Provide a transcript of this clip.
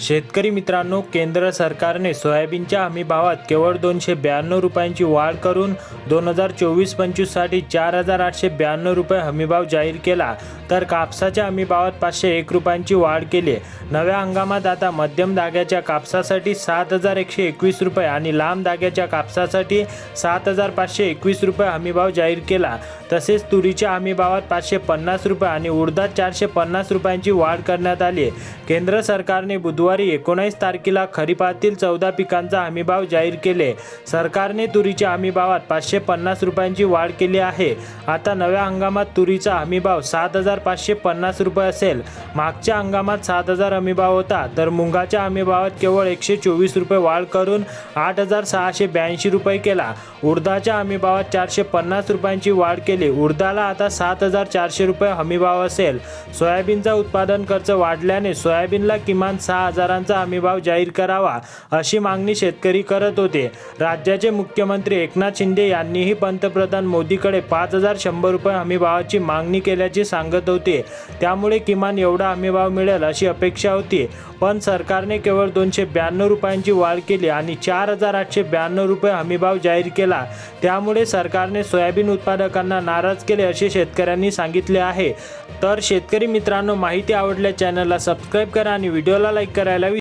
शेतकरी मित्रांनो केंद्र सरकारने सोयाबीनच्या हमी भावात केवळ दोनशे ब्याण्णव रुपयांची वाढ करून दोन हजार चोवीस पंचवीससाठी चार हजार आठशे ब्याण्णव रुपये हमीभाव जाहीर केला. तर कापसाच्या हमी भावात पाचशे एक रुपयांची वाढ केली. नव्या हंगामात आता मध्यम धाग्याच्या कापसासाठी सात हजार एकशे एकवीस रुपये आणि लांब धाग्याच्या कापसासाठी सात हजार पाचशे एकवीस रुपये हमीभाव जाहीर केला. तसेच तुरीच्या हमीभावात पाचशे पन्नास रुपये आणि उडदात चारशे पन्नास रुपयांची वाढ करण्यात आली. केंद्र सरकारने बुधवार एकोणावीस तारखेला खरीपातील चौदा पिकांचा हमीभाव जाहीर केले. सरकारने तुरीच्या हमीभावात पाचशे पन्नास रुपयांची वाढ केली आहे. आता नव्या हंगामात तुरीचा हमीभाव सात हजार पाचशे पन्नास रुपये असेल. मागच्या हंगामात सात हजार हमीभाव होता तर मुंगाच्या हमीभावात केवळ एकशे चोवीस रुपये वाढ करून आठ हजार सहाशे ब्याऐंशी रुपये केला. उडदाच्या हमीभावात चारशे पन्नास रुपयांची वाढ केली. उडदाला आता सात हजार चारशे रुपये हमीभाव असेल. सोयाबीनचा उत्पादन खर्च वाढल्याने सोयाबीनला किमान सहा हजार हजारांचा हमीभाव जाहीर करावा अशी मागणी शेतकरी करत होते. राज्याचे मुख्यमंत्री एकनाथ शिंदे यांनीही पंतप्रधान मोदीकडे पाच हजार शंभर रुपये हमीभावाची मागणी केल्याचे सांगत होते. त्यामुळे किमान एवढा हमीभाव मिळेल अशी अपेक्षा होती. पण सरकारने केवळ दोनशे ब्याण्णव रुपयांची वाढ केली आणि चार हजार आठशे ब्याण्णव रुपये हमीभाव जाहीर केला. त्यामुळे सरकारने सोयाबीन उत्पादकांना नाराज केले असे शेतकऱ्यांनी सांगितले आहे. तर शेतकरी मित्रांनो माहिती आवडल्या चॅनलला सबस्क्राईब करा आणि व्हिडिओला लाईक para la vida.